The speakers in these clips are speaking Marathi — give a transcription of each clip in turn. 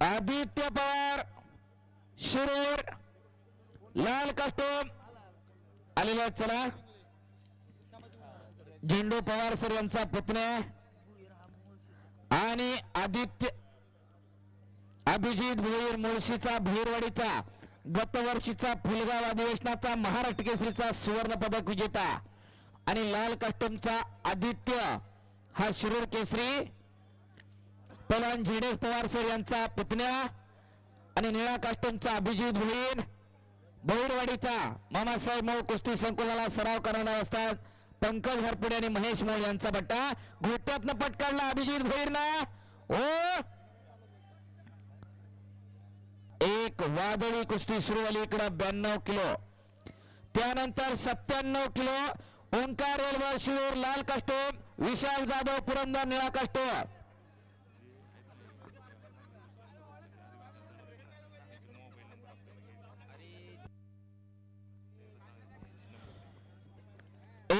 आदित्य पवार शिरूर लाल कास्टोम आलेले आहेत चला. झेंडू पवार सर यांचा पुतण्या. आणि आदित्य अभिजित भोईर मुळशीचा भोईरवाडीचा गतवर्षीचा फुलगाव अधिवेशनाचा महाराष्ट्र केसरीचा सुवर्ण पदक विजेता. आणि लाल कस्टमचा आदित्य हा शिरूर केसरी. पलान झेडेश पवार सर यांचा पुतण्या आणि निळा काष्टमचा अभिजित भोईर. भोईरवाडीचा मामासाहेब मऊ कुस्ती संकुलाला सराव करणार असतात पंकज हरपुडे आणि महेश मोळ यांचा बट्टा. घोट्यातनं पटकाडला अभिजित भोईरना. ओ! एक वादळी कुस्ती सुरू झाली इकडं ब्याण्णव किलो. त्यानंतर सत्त्याण्णव किलो. ओंकार रेल्वे शिरूर लाल कास्टोम विशाल जाधव पुरंदर निळा कास्टोम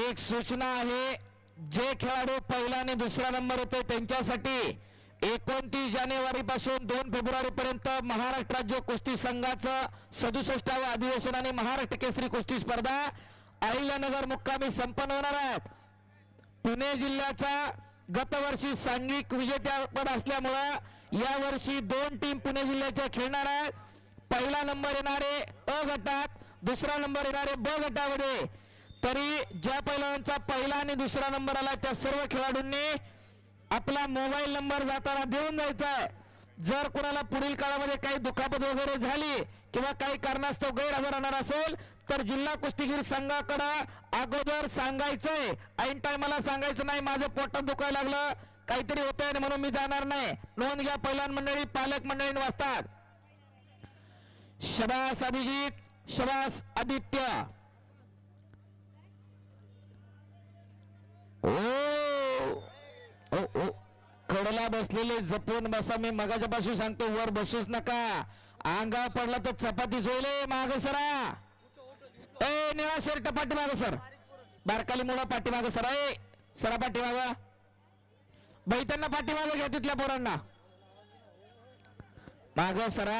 एक सूचना आहे जे खेळाडू पहिला आणि दुसरा नंबर होते त्यांच्यासाठी एकोणतीस जानेवारी पासून दोन फेब्रुवारी पर्यंत महाराष्ट्र राज्य कुस्ती संघाचं सदुसष्टावं अधिवेशन आणि महाराष्ट्र केसरी कुस्ती स्पर्धा अहिल्यानगर मुक्कामी संपन्न होणार आहेत. पुणे जिल्ह्याचा गतवर्षी सांघिक विजेत्यापद असल्यामुळं यावर्षी दोन टीम पुणे जिल्ह्याच्या खेळणार आहेत. पहिला नंबर येणारे अ गटात दुसरा नंबर येणारे ब गटामध्ये तरी ज्या पैलवानचा पहिला आणि दुसरा नंबर आला त्या सर्व खेळाडूंनी आपला मोबाईल नंबर जाताना देऊन जायचा आहे जर कुणाला पुढील काळामध्ये काही दुखापत वगैरे झाली किंवा काही कारणास्तव गैरहजर राहणार असेल तर जिल्हा कुस्तीगीर संघाकडं अगोदर सांगायचंय. ऐन टायमाला सांगायचं नाही माझं पोटात दुखायला लागलं काहीतरी होतंय आणि म्हणून मी जाणार नाही. नोंद घ्या पहिल्यान मंडळी पालक मंडळी वाचतात. शबास अभिजित शबास आदित्य. ओ कडला बसलेले जपून बसा मी मगाच्या पासून सांगतो वर बसूच नका. अंगा पडला तर चपाती होईल माग सरा. ए निळा शर्ट पाठीमाग सर. बारकाली मुळा पाठीमाग सर ए सरा पाठीमाग. बाई त्यांना पाठीमाग घ्या तिथल्या पोरांना. माग सरा.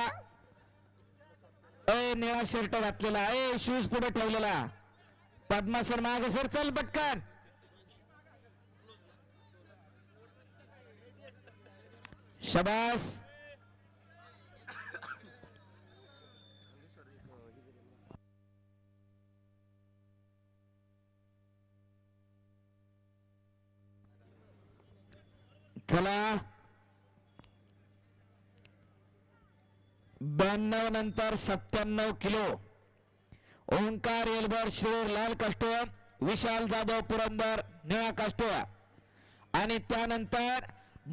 ए निळा शर्ट घातलेला ए शूज पुढे ठेवलेला. पद्मा सर माग सर चल पटकन. शबास. चला. ब्याण्णव नंतर सत्त्याण्णव किलो. ओंकार एल्बर शिरूर लाल काष्टोम विशाल जाधव पुरंदर निळा काष्टोम आणि त्यानंतर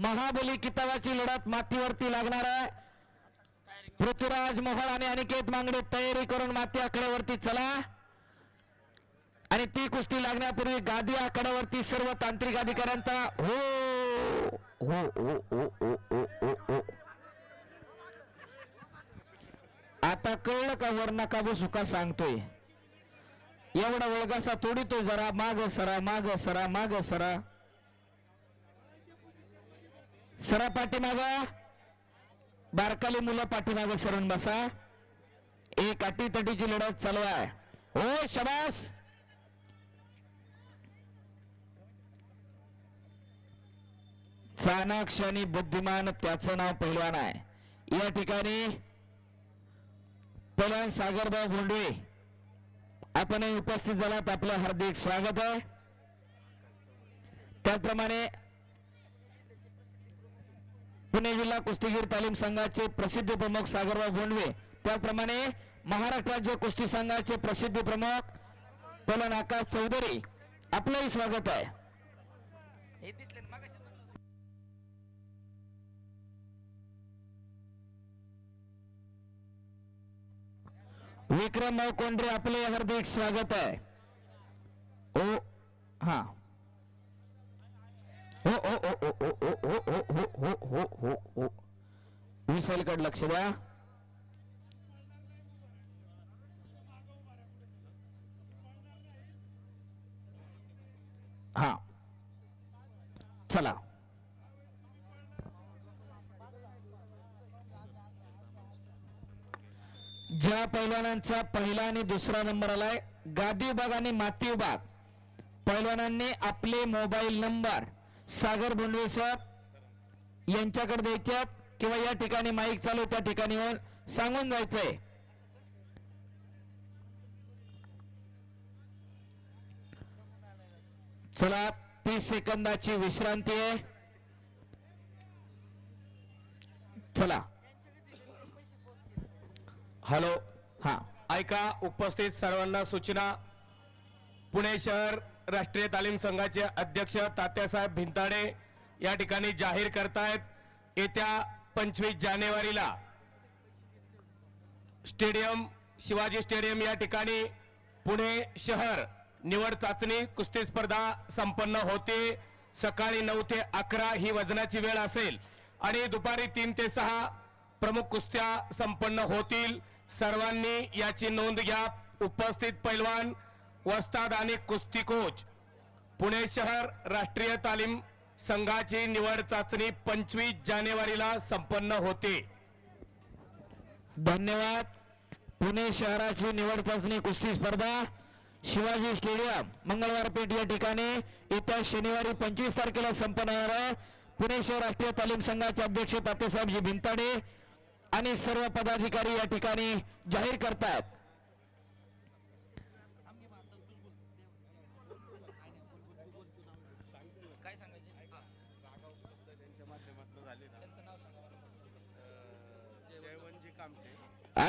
महाबली किताबाची लढत मातीवरती लागणार आहे. पृथ्वीराज मोहळ आणि अनिकेत मांगडे तयारी करून माती आकड्यावरती चला. आणि ती कुस्ती लागण्यापूर्वी गादी आकड्यावरती सर्व तांत्रिक अधिकाऱ्यांचा हो हो, हो, हो, हो आता कळलं का वर्ण काबू सुका सांगतोय? एवढा वळगासा तोडितोय जरा माग सरा माग सरा माग सरा. सरा पाठीमाग. बारकाली मुलं पाठीमागं सरून बसा. एक अटीतटीची लढत चालू आहे. हो शबास! चाणाक्ष आणि बुद्धिमान त्याचं नाव पहिलवान आहे. या ठिकाणी पहिलवान सागरभाऊ भोंडवे आपणही उपस्थित झालात आपलं हार्दिक स्वागत आहे. त्याचप्रमाणे पुणे जिल्हा कुस्तीगीर तालीम संघाचे प्रसिद्ध प्रमुख सागरराव भोंडवे त्याप्रमाणे महाराष्ट्र राज्य कुस्ती संघाचे प्रसिद्ध प्रमुख पलन आकाश चौधरी. आपलंही स्वागत आहे. विक्रम कोंडरे आपले हार्दिक स्वागत आहे. ओ हा. हो विसलकड लक्ष द्या हा चला ज्या पैलवानांचा पहिला आणि दुसरा नंबर आलाय गादी विभाग आणि माती विभाग पैलवानांनी आपले mobile number Sagar Bondwe sir यांच्याकडे द्यायच्यात किंवा या ठिकाणी माईक चालू त्या ठिकाणी येऊन सांगून जायचंय. चला तीस सेकंदाची विश्रांती आहे. चला. हॅलो. हा. ऐका उपस्थित सर्वांना सूचना. पुणे शहर राष्ट्रीय तालीम संघाचे अध्यक्ष तात्यासाहेब भिंताडे या ठिकाणी जाहीर करतायत. येत्या पंचवीस जानेवारीला स्टेडियम शिवाजी स्टेडियम या ठिकाणी पुणे शहर निवड चाचणी कुस्ती स्पर्धा संपन्न होते. सकाळी नऊ ते अकरा ही वजनाची वेळ असेल आणि दुपारी तीन ते सहा प्रमुख कुस्त्या संपन्न होतील. सर्वांनी याची नोंद घ्या. उपस्थित पैलवान वस्ताद आणि कुस्ती कोच. पुणे शहर राष्ट्रीय तालीम संघाची निवड चाचणी पंचवीस जानेवारीला संपन्न होते. धन्यवाद. पुणे शहराची निवड चाचणी कुस्ती स्पर्धा शिवाजी स्टेडियम मंगळवार पेठ या ठिकाणी येत्या शनिवारी पंचवीस तारखेला संपन्न होणार आहे. पुणे शहर राष्ट्रीय तालीम संघाचे अध्यक्ष तातेसाहेबजी भिंताडे आणि सर्व पदाधिकारी या ठिकाणी जाहीर करतात.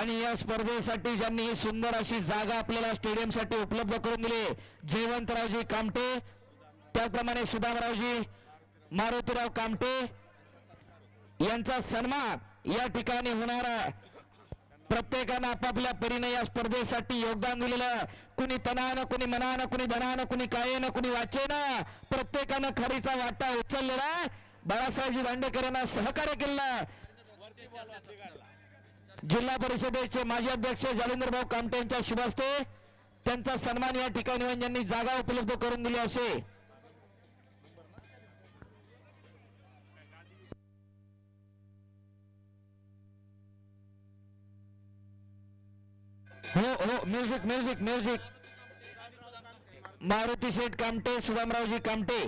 आणि या स्पर्धेसाठी ज्यांनी ही सुंदर अशी जागा आपल्याला स्टेडियमसाठी उपलब्ध करून दिली जयवंतरावजी कामटे त्याचप्रमाणे सुदामरावजी मारुतीराव कामटे यांचा सन्मान या ठिकाणी होणार. आहे प्रत्येकानं आपापल्या परीने या स्पर्धेसाठी योगदान दिलेलं. कुणी तनानं कुणी मनानं कुणी धनानं कुणी कायेनं कुणी वाचेनं प्रत्येकानं खरीचा वाटा उचललेला. आहे बाळासाहेबजी दांडेकर यांना सहकार्य केलेला. आहे जिल्हा परिषदेचे माजी अध्यक्ष जालिंदर भाऊ कामटे यांच्या शुभ त्यांचा सन्मान या ठिकाणी यांनी जागा उपलब्ध करून दिली असे. हो हो म्युझिक म्युझिक म्युझिक मारुती शेठ कामटे सुदामरावजी कामटे.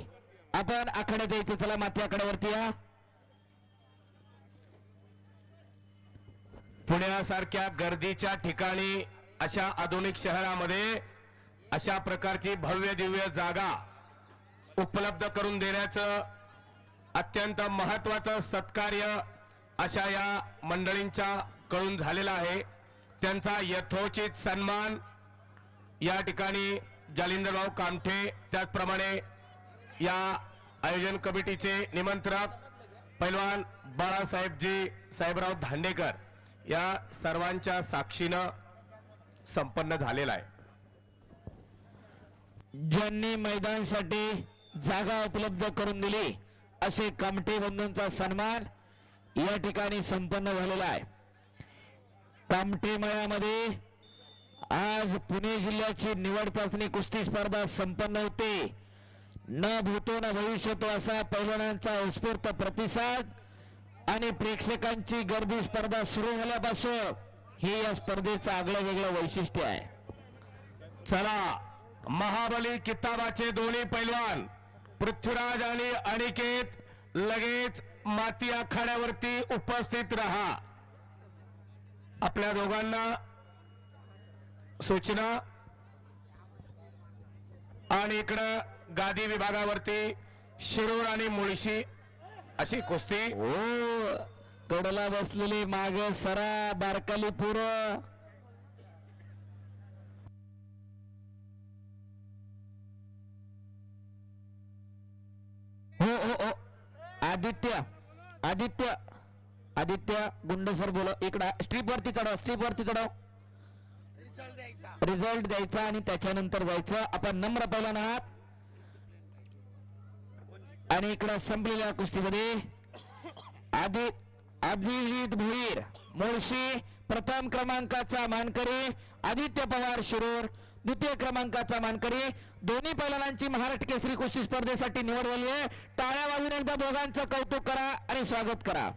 आपण आखाड्यात येते चला माती आखाड्यावरती या. पुण्यासारख्या गर्दीच्या ठिकाणी अशा आधुनिक शहरामध्ये अशा प्रकारची भव्य दिव्य जागा उपलब्ध करून देण्याचं अत्यंत महत्वाचं सत्कार्य अशा या मंडळींच्या कडून झालेलं आहे. त्यांचा यथोचित सन्मान या ठिकाणी जालिंदरराव कामठे त्याचप्रमाणे या आयोजन कमिटीचे निमंत्रक पैलवान बाळासाहेबजी साहेबराव धांडेकर या सर्वांच्या साक्षीनं संपन्न झालेला आहे. ज्यांनी मैदानसाठी जागा उपलब्ध करून दिली असे कमटे बंधूंचा सन्मान या ठिकाणी संपन्न झालेला आहे. कामटे मळ्यामध्ये आज पुणे जिल्ह्याची निवड चाचणी कुस्ती स्पर्धा संपन्न होते. न भूतो न भविष्यतो असा पैलवानांचा उत्स्फूर्त प्रतिसाद आणि प्रेक्षकांची गर्दी स्पर्धा सुरू झाल्यापासून हे या स्पर्धेचं आगळं वेगळं वैशिष्ट्य आहे. चला महाबली किताबाचे दोन्ही पैलवान पृथ्वीराज आणि अनिकेत लगेच माती आखाड्यावरती उपस्थित राहा. आपल्या दोघांना सूचना आणि इकडं गादी विभागावरती शिरूर आणि मुळशी अशी कुस्ती. हो. कडला बसलेली माग सरा बारकाली पूर्व हो हो हो. आदित्य आदित्य आदित्य गुंड सर बोल. इकडं स्ट्रीप वरती चढव स्ट्रीप वरती चढव. रिझल्ट द्यायचा आणि त्याच्यानंतर जायचं. आपण नम्र पहिला आहात. आणि इकडं संपलेल्या कुस्तीमध्ये आदि अभिजित भोईर मुळशी प्रथम क्रमांकाचा मानकरी आदित्य पवार शिरोर द्वितीय क्रमांकाचा मानकरी. दोन्ही पैलवानांची महाराष्ट्र केसरी कुस्ती स्पर्धेसाठी निवड झाली आहे. टाळ्या वाजून एकदा दोघांचं कौतुक करा आणि स्वागत करा.